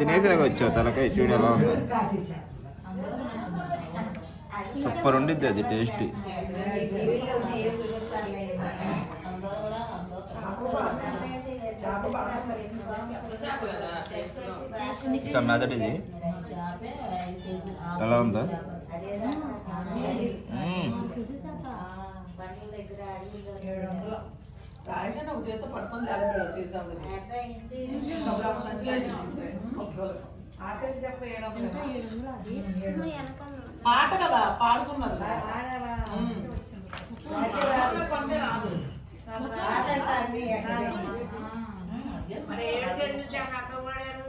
తినేసాక వచ్చావు తలకాయ చూడు ఎలా ఉందో. సూపర్ ఉండిద్ది అది టేస్ట్. కొంచెం మెదడిది ఎలా ఉందో? మ్మ్. రాజేష్ ఒక చేత పట్టుకొని జాగ్రత్త పాట కదా పాడుకున్నారు ఏడు కేజీ నుంచి అక్కడ అక్కడ పడారు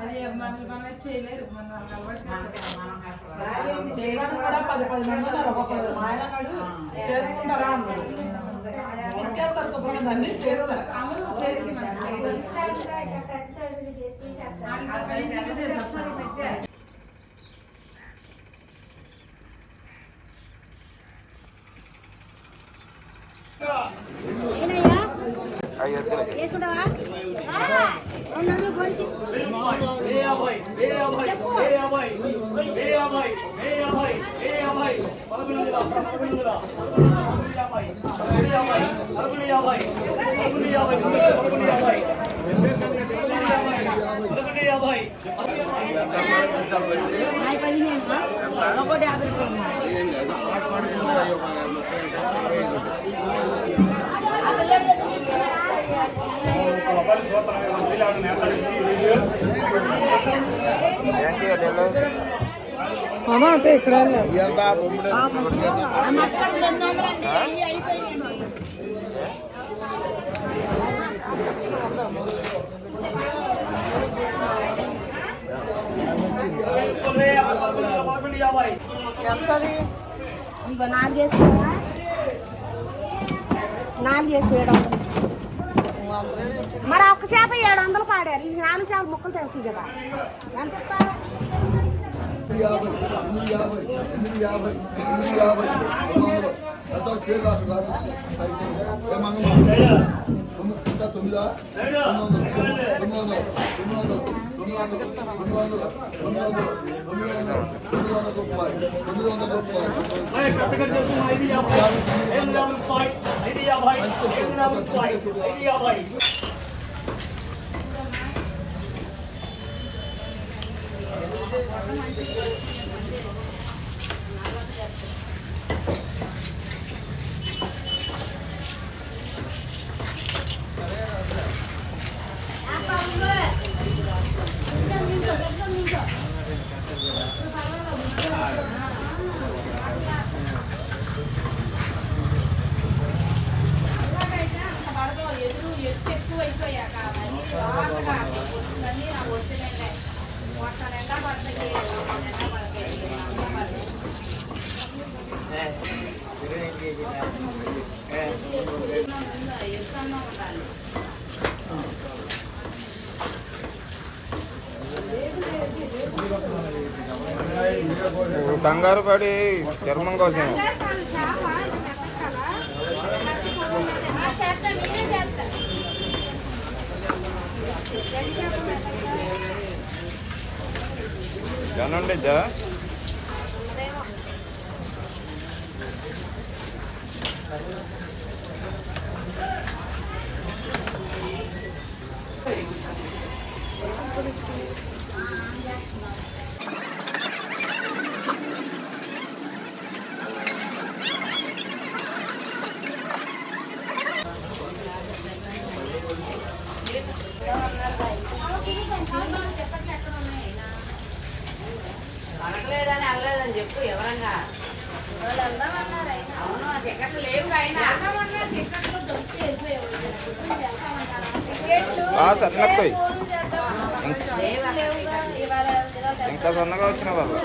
అది మన మన చేయలేరు. మన. చేయడానికి కూడా పది పది మంది ఉన్నారు. ఒక్కొక్కరు ఆయన అన్నాడు చేసుకుంటారా? తీసుకెళ్తారు శుభ్రంగా దాన్ని చేస్తారు. వద్దులే. వేసుకుంటావా రెండు వందలు కొంచెం నాయి పదిహేను ఒకటి యాభై రూపాయలు ఏంటి అటెల్లో? అదా అంటే ఇక్కడ ఆ మట్టలు రెండు వందలు అండి అవి అయిపోయినాయి ఎంతది? ఇగో నాలుగు వేసుకోవా నాలుగు వేసుకో ఏడు వందలు మరి ఒక్క చేప ఏడు వందలు పాడారు. ఈ నాలుగు చేపలు ముక్కలు తెగుతాయి కదా. ఎంత యాభై ఎనిమిది యాభై ఎనిమిది యాభై ఎనిమిది యాభై తొమ్మిది పేరు రాసు రాసు తొమ్మిదా తొమ్మిది వందలు తొమ్మిది వందలు తొమ్మిది వందలు తొమ్మిది వందలు తొమ్మిది వందలు తొమ్మిది వందలు తొమ్మిది తొమ్మిది వందల రూపాయలు తొమ్మిది వందల రూపాయలు ఎదురు కంగారు పడి చర్మం కోసం జనం ఉండిద్దా అడగలేదని ఇంకా సొన్నగా వచ్చిన బాబా.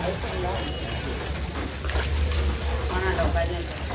అయిపోయిందా అవునండి ఒక పది నిమిషాలు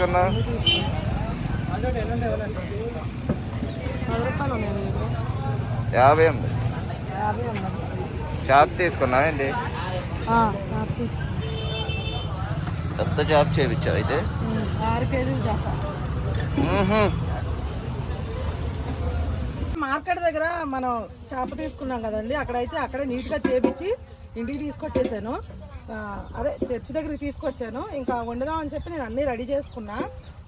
దగ్గర? యాభై ఉంది. చాప్ తీసుకున్నావు ఏంటి? ఆ, నాకు తీసు. పెద్ద చాప్ చేపించావు అయితే? మార్కెట్ దగ్గర మనం చేప తీసుకున్నాం కదండి. అక్కడైతే అక్కడే నీట్గా చేపించి ఇంటికి తీసుకొచ్చేసాను. అదే చర్చి దగ్గరికి తీసుకొచ్చాను. ఇంకా వండుదామని చెప్పి నేను అన్నీ రెడీ చేసుకున్నా.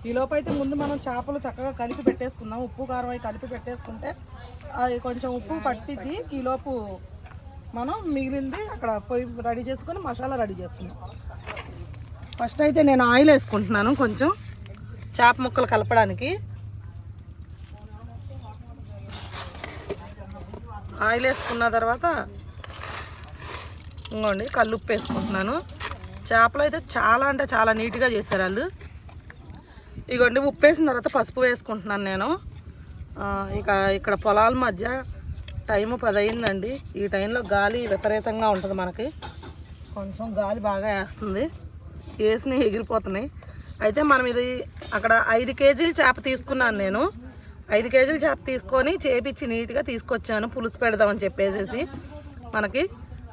ఈ లోపైతే అయితే ముందు మనం చేపలు చక్కగా కలిపి పెట్టేసుకుందాం. ఉప్పు కారం అవి కలిపి పెట్టేసుకుంటే అది కొంచెం ఉప్పు పట్టిద్ది. ఈలోపు మనం మిగిలింది అక్కడ పొయ్యి రెడీ చేసుకొని మసాలా రెడీ చేసుకుందాం ఫస్ట్ అయితే నేను ఆయిల్ వేసుకుంటున్నాను కొంచెం చేప ముక్కలు కలపడానికి. ఆయిల్ వేసుకున్న తర్వాత ఇంకోండి ఉప్పు వేసుకుంటున్నాను చేపలు అయితే చాలా అంటే చాలా నీట్గా చేశారు వాళ్ళు. ఇగోండి ఉప్పు వేసిన తర్వాత పసుపు వేసుకుంటున్నాను నేను. ఇక ఇక్కడ పొలాల మధ్య టైము పది అయిందండి ఈ టైంలో గాలి విపరీతంగా ఉంటుంది మనకి. కొంచెం గాలి బాగా వేస్తుంది. వేసినవి ఎగిరిపోతున్నాయి. అయితే మనం ఇది అక్కడ ఐదు కేజీలు చేప తీసుకున్నాను నేను. ఐదు కేజీలు చేప తీసుకొని చేపించి నీట్గా తీసుకొచ్చాను. పులుసు పెడదామని చెప్పేసి మనకి.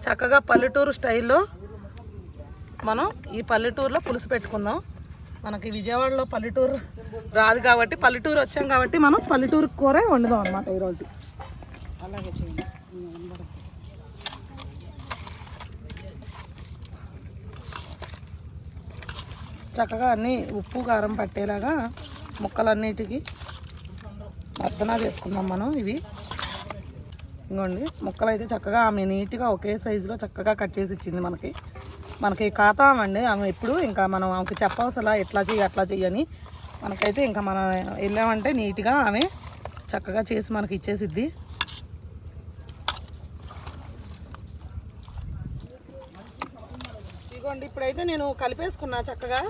చక్కగా పల్లెటూరు స్టైల్లో మనం ఈ పల్లెటూరులో పులుసు పెట్టుకుందాం. మనకి విజయవాడలో పల్లెటూరు రాదు కాబట్టి పల్లెటూరు వచ్చాం కాబట్టి మనం పల్లెటూరు కూరే వండుదాం అనమాట ఈరోజు. అలాగే చేయండి. చక్కగా అన్నీ ఉప్పు కారం పట్టేలాగా ముక్కలన్నిటికీ అర్థనా చేసుకుందాం మనం ఇవి. ఇంకోండి ముక్కలు అయితే చక్కగా ఆమె నీట్గా ఒకే సైజులో చక్కగా కట్ చేసి ఇచ్చింది మనకి. మనకి ఖాతామండి ఆమె ఎప్పుడు ఇంకా మనం ఆమెకి చెప్పవసలా ఎట్లా చెయ్యి అట్లా చెయ్యని మనకైతే ఇంకా మనం వెళ్ళామంటే నీట్గా ఆమె చక్కగా చేసి మనకి ఇచ్చేసిద్ది. ఇదిగోండి ఇప్పుడైతే నేను కలిపేసుకున్నా చక్కగా.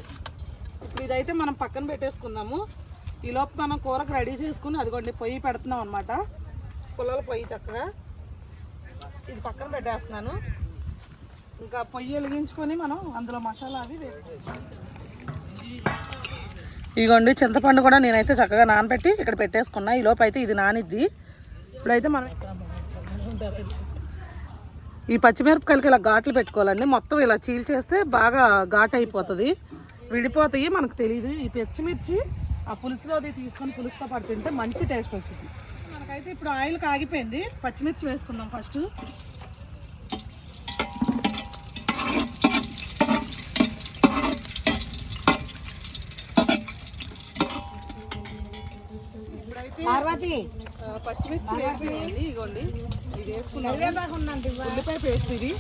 ఇప్పుడు ఇదైతే మనం పక్కన పెట్టేసుకుందాము. ఈ మనం కూరకు రెడీ చేసుకుని అదిగోండి పొయ్యి పెడుతున్నాం అనమాట పుల్లల పొయ్యి చక్కగా ఇది పక్కన పెట్టేస్తున్నాను. ఇంకా పొయ్యి వెలిగించుకొని మనం అందులో మసాలా అవి ఇదిగోండి చింతపండు కూడా నేనైతే చక్కగా నానబెట్టి ఇక్కడ పెట్టేసుకున్నా. ఈ లోపు అయితే ఇది నానిద్ది. ఇప్పుడైతే మనం ఈ పచ్చిమిరపకాయలకి ఇలా ఘాట్లు పెట్టుకోవాలండి. మొత్తం ఇలా చీల్చేస్తే బాగా ఘాట్ అయిపోతుంది. విడిపోతాయి మనకు తెలియదు ఈ పచ్చిమిర్చి ఆ పులుసులో అది తీసుకొని పులుసుతో పాటు తింటే మంచి టేస్ట్ వచ్చింది. మనకైతే ఇప్పుడు ఆయిల్ కాగిపోయింది. పచ్చిమిర్చి వేసుకుందాం ఫస్ట్. పార్వతి. పచ్చిమిర్చి ఇగోండి. ఇది వేసుకున్నాం కరివేపాకు ఉందండి ఉల్లిపాయ పేస్ట్ ఇది.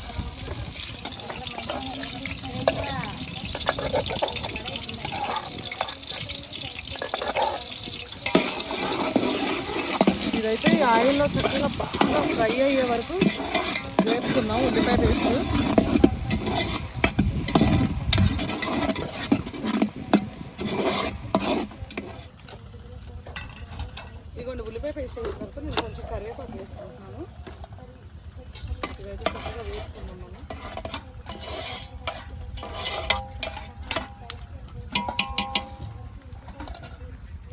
ఇదైతే ఈ ఆయిల్లో చక్కగా బాగా ఫ్రై అయ్యే వరకు వేపుకున్నాం ఉల్లిపాయ పేస్ట్. ఇదిగోండి ఉల్లిపాయ పేస్ట్ వేసిన తర్వాత నేను కొంచెం కరివేపాకు వేసుకుంటున్నాను. ఇదైతే చక్కగా వేసుకున్నాం మనం.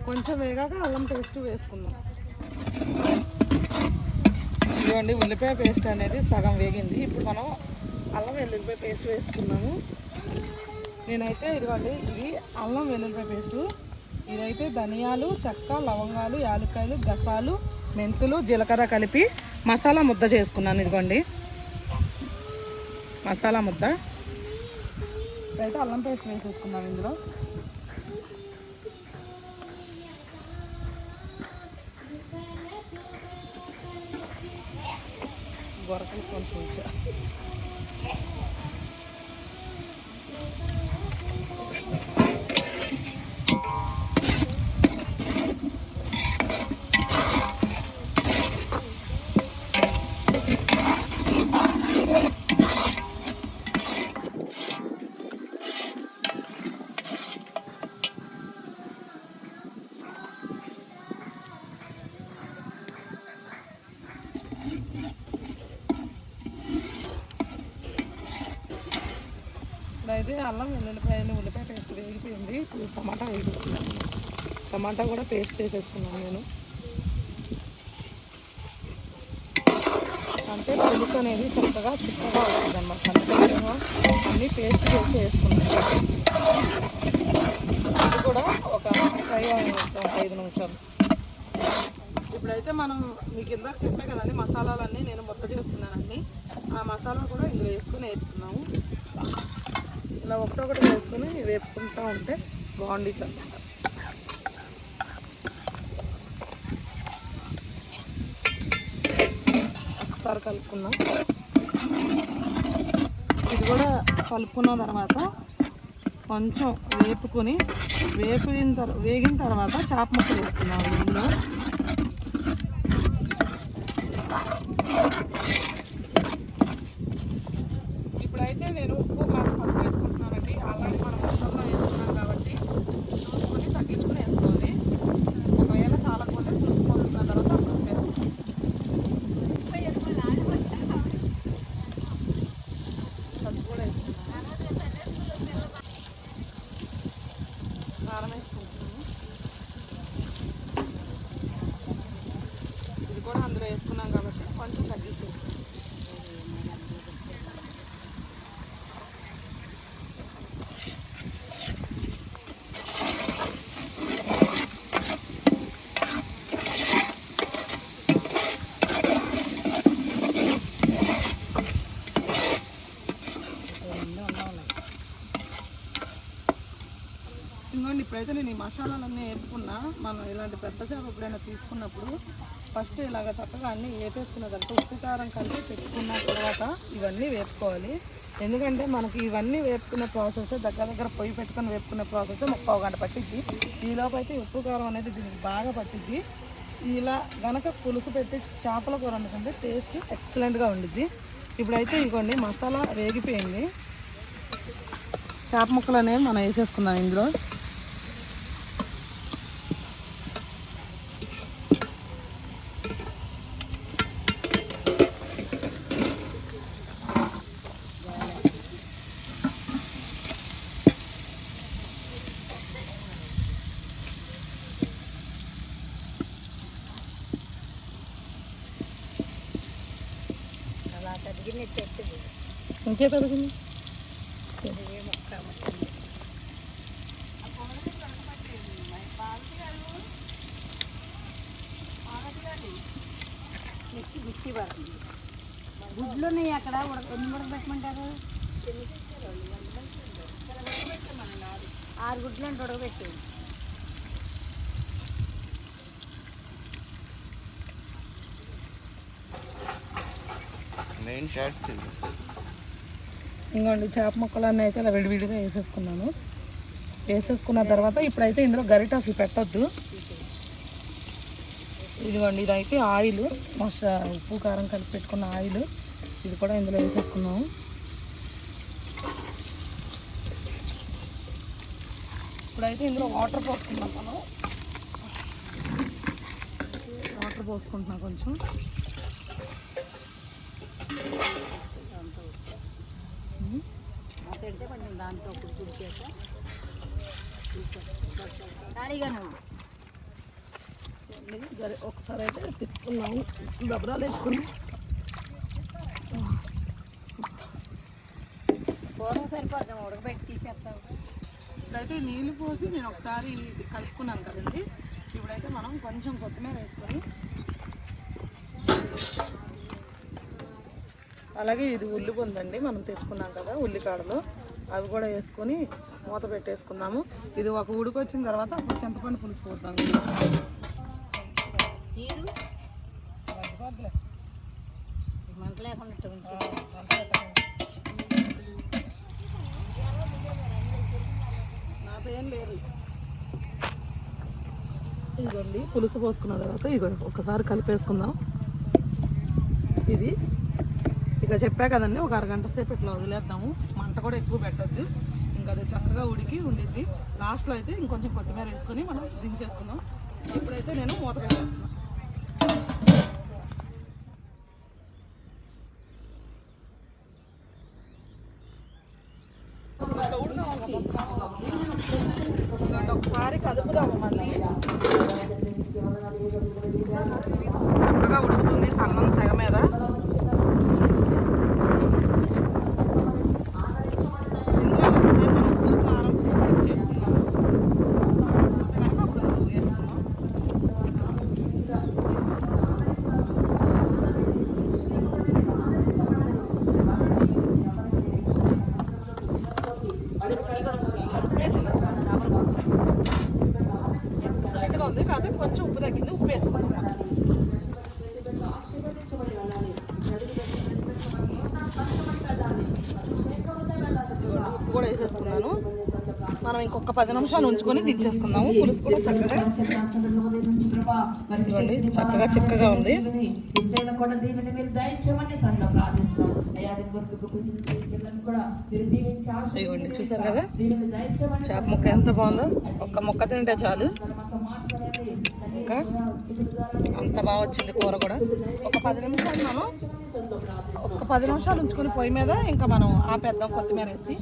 కొంచెం వేగాక అల్లం పేస్ట్ వేసుకుందాం. ఇదిగోండి ఉల్లిపాయ పేస్ట్ అనేది సగం వేగింది. ఇప్పుడు మనం అల్లం వెల్లుల్లిపాయ పేస్ట్ వేసుకున్నాము. నేనైతే ఇదిగోండి ఇది అల్లం వెల్లుల్లిపాయ పేస్టు. ఇదైతే ధనియాలు చెక్క లవంగాలు యాలక్కాయలు గసాలు మెంతులు జీలకర్ర కలిపి మసాలా ముద్ద చేసుకున్నాను ఇదిగోండి. మసాలా ముద్ద. ఇదైతే అల్లం పేస్ట్ వేసేసుకున్నాను ఇందులో. గొరకలు కొంచెం ఉంచా ఇప్పుడైతే అల్లం ఉల్లిపాయలు ఉల్లిపాయ పేస్ట్ వేగిపోయింది. ఇప్పుడు టమాటా వేగిపోతున్నాను టమాటా కూడా పేస్ట్ చేసేసుకున్నాను నేను. అంటే పులుసు అనేది చక్కగా చిక్కగా వస్తుంది అన్నమాట అందుకని అన్నీ పేస్ట్ చేసి వేసుకున్నాను. ఇది కూడా ఒక ఫ్రై ఐదు నిమిషాలు. ఇప్పుడైతే మనం మీకు ఇందాక చెప్పే కదండి మసాలాలన్నీ నేను మొత్త చేసుకున్నానండి ఆ మసాలా కూడా ఇందులో వేసుకొని వేసుకున్నాము ఒకటి ఒకటి వేసుకొని వేపుకుంటూ ఉంటే బాగుండిద్ది అనమాట ఒకసారి కలుపుకున్నాం ఇది కూడా కలుపుకున్న తర్వాత కొంచెం వేపుకొని వేపిన తర్వాత వేగిన తర్వాత చేప ముక్కలు వేసుకున్నాం ఇందులో ఇప్పుడైతే నేను ఉప్పు కారం పసుపు వేసుకుంటున్నానండి ఆల్రెడీ మనం మొత్తంలో వేసుకున్నాం కాబట్టి చూసుకొని తగ్గించుకొని వేసుకోవాలి ఒకవేళ చాలా కొంటే పులుసు పోసుకున్న తర్వాత అప్పుడు వేసుకోవాలి పసుపు కూడా వేసుకున్నాను కారం వేసుకుంటున్నాను ఇది కూడా అందులో వేసుకున్నాం కాబట్టి కొంచెం తగ్గించేస్తాను ఇంకోండి ఇప్పుడైతే నేను ఈ మసాలాలన్నీ వేపుకున్నా మనం ఇలాంటి పెద్ద చేప ఎప్పుడైనా తీసుకున్నప్పుడు ఫస్ట్ ఇలాగ చక్కగా అన్నీ వేపేసుకున్న తర్వాత ఉప్పు కారం కలిపి పెట్టుకున్న తర్వాత ఇవన్నీ వేపుకోవాలి. ఎందుకంటే మనకి ఇవన్నీ వేపుకునే ప్రాసెస్ దగ్గర దగ్గర పొయ్యి పెట్టుకుని వేపుకునే ప్రాసెస్ ముప్పై గంట పట్టిద్ది. ఈలోపు అయితే ఉప్పు కారం అనేది దీనికి బాగా పట్టిద్ది. ఇలా గనక పులుసు పెట్టి చేపల కూర అనుకుంటే టేస్ట్ ఎక్సలెంట్గా ఉండిద్ది. ఇప్పుడైతే ఇంకోండి మసాలా వేగిపోయింది. చేప ముక్కలు అనేవి మనం వేసేసుకుందాం ఇందులో. ఇంకే తగ్గింది మిక్సీ మిక్సీ పడుతుంది గుడ్లు ఉన్నాయి అక్కడ ఉడక ఆరు గుడ్లు అంటే ఉడకబెట్టేది మెయిన్ షార్ట్స్ ఇవి ఇంకోండి చేప ముక్కలు అన్నీ అయితే ఇలా విడివిడిగా వేసేసుకున్నాను. వేసేసుకున్న తర్వాత ఇప్పుడైతే ఇందులో గరిట అసలు పెట్టొద్దు. ఇదిగోండి ఇదైతే ఆయిల్ మసా ఉప్పు కారం కలిపి పెట్టుకున్న ఆయిల్. ఇది కూడా ఇందులో వేసేసుకున్నాము. ఇప్పుడైతే ఇందులో వాటర్ పోసుకుందాం మనం. వాటర్ పోసుకుంటున్నాం కొంచెం. పెడితే కొంచెం దాంతో ఖాళీగానే ఒకసారి అయితే తిప్పుకున్నాము. దబరాలు వేసుకుని కూర సరిపోద్దాం ఉడకబెట్టి తీసేస్తాం ఇప్పుడైతే నీళ్ళు పోసి నేను ఒకసారి ఇది కలుపుకున్నాను కదండి. ఇప్పుడైతే మనం కొంచెం కొత్తిమీర వేసుకొని అలాగే ఇది ఉల్లి పొందండి మనం తెచ్చుకున్నాం కదా ఉల్లికాడలు. అవి కూడా వేసుకొని మూత పెట్టేసుకున్నాము ఇది ఒక ఉడికొచ్చిన తర్వాత అప్పుడు చింతపండు పులుసు పోతాం మంట లేకుండా నాతో ఏం లేదు. ఇదిగోండి పులుసు పోసుకున్న తర్వాత ఇదిగోండి ఒకసారి కలిపేసుకుందాం. ఇది ఇక చెప్పా కదండి ఒక అరగంట సేపు ఇట్లా వదిలేద్దాము. మంట కూడా ఎక్కువ పెట్టద్దు. ఇంకా అది చక్కగా ఉడికి ఉండిద్ది. లాస్ట్లో అయితే ఇంకొంచెం కొత్తిమీర వేసుకొని మనం దించేసుకుందాం. ఇప్పుడైతే నేను మూత పెట్టేస్తున్నాను ఇదిగోండి ఒకసారి కదుపుదాము మళ్ళీ. చక్కగా ఉడుకుతుంది సన్నం సెగ మీద ఇందులో ఒకసారి మనం ఉప్పు, కారం చెక్ చేసుకుందాము అంతే కనుక అప్పుడు వేసుకుందాం వేసింది చేపల పులుసు. ఎక్సలెంట్గా ఉంది కాకపోతే కొంచెం ఉప్పు తగ్గింది ఉప్పు వేసుకుందాం ఇదిగోండి, ఉప్పు కూడా వేసేసుకున్నాను. మనం ఇంకొక పది నిమిషాలు ఉంచుకొని దించేసుకుందాము. పులుసు కూడా చక్కగా ఇదిగోండి చక్కగా చిక్కగా ఉంది. ఇవ్వండి చూసారు కదా? చేప ముక్క ఎంత బాగుందో? ఒక్క ముక్క తింటే చాలు. ఇంకా అంత బాగా వచ్చింది కూర కూడా. ఒక పది నిమిషాలు మనం పది నిమిషాలు ఉంచుకొని పొయ్యి మీద ఇంకా మనం ఆపేద్దాం కొత్తిమీర వేసి.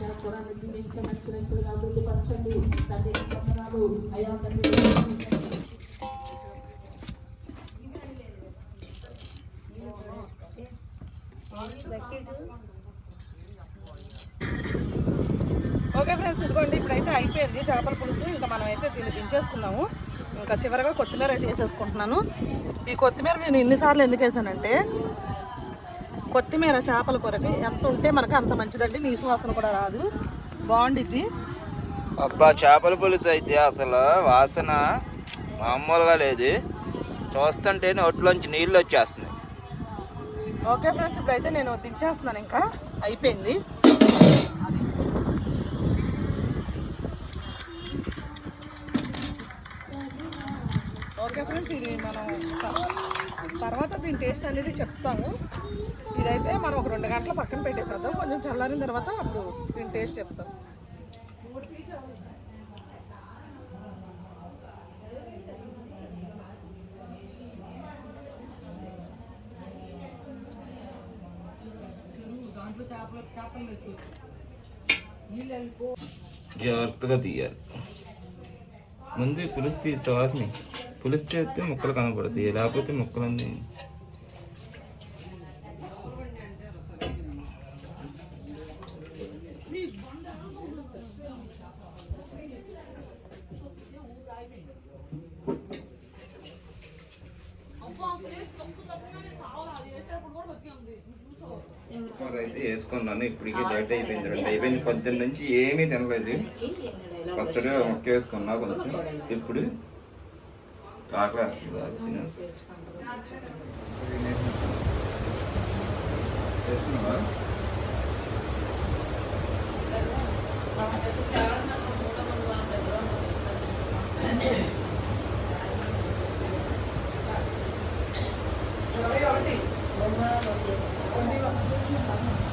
ఓకే ఫ్రెండ్స్ ఇదిగోండి ఇప్పుడైతే అయిపోయింది చేపల పులుసు. ఇంకా మనం అయితే దీన్ని దించేసుకున్నాము ఇంకా చివరిగా కొత్తిమీర అయితే వేసేసుకుంటున్నాను. ఈ కొత్తిమీర నేను ఎన్నిసార్లు ఎందుకు వేసానంటే కొత్తిమీర చేపల కూరకి ఎంత ఉంటే మనకు అంత మంచిదండి. నీసు వాసన కూడా రాదు. బాగుండిద్ది. అబ్బా చేపల పులుసు అయితే అసలు వాసన మామూలుగా లేదు. చూస్తుంటే నోట్లోంచి నీళ్ళు వచ్చేస్తున్నాయి. ఓకే ఫ్రెండ్స్ ఇప్పుడైతే నేను దించేస్తున్నాను ఇంకా. అయిపోయింది. ఓకే ఫ్రెండ్స్ ఇది మనం తర్వాత దీని టేస్ట్ అనేది చెప్తాము. ఇదైతే మనం ఒక రెండు గంటల పక్కన పెట్టేసేద్దాం. కొంచెం చల్లారిన తర్వాత అప్పుడు నేను టేస్ట్ చెప్తాం. జాగ్రత్తగా తీయాలి. ముందు పులుసు తీసి వాసని పులుసు తీస్తే ముక్కలు కనపడతాయి. లేకపోతే ముక్కలన్నీ వేసుకున్నాను ఇప్పటికి లేట్ అయిపోయింది రెండు అయిపోయింది పొద్దున్న నుంచి ఏమీ తినలేదు. పచ్చడి మొక్క వేసుకున్నా కొంచెం. ఇప్పుడు ఆకలి వేస్తుంది. అది తినేసి. వేసుకున్నావా? కలిపి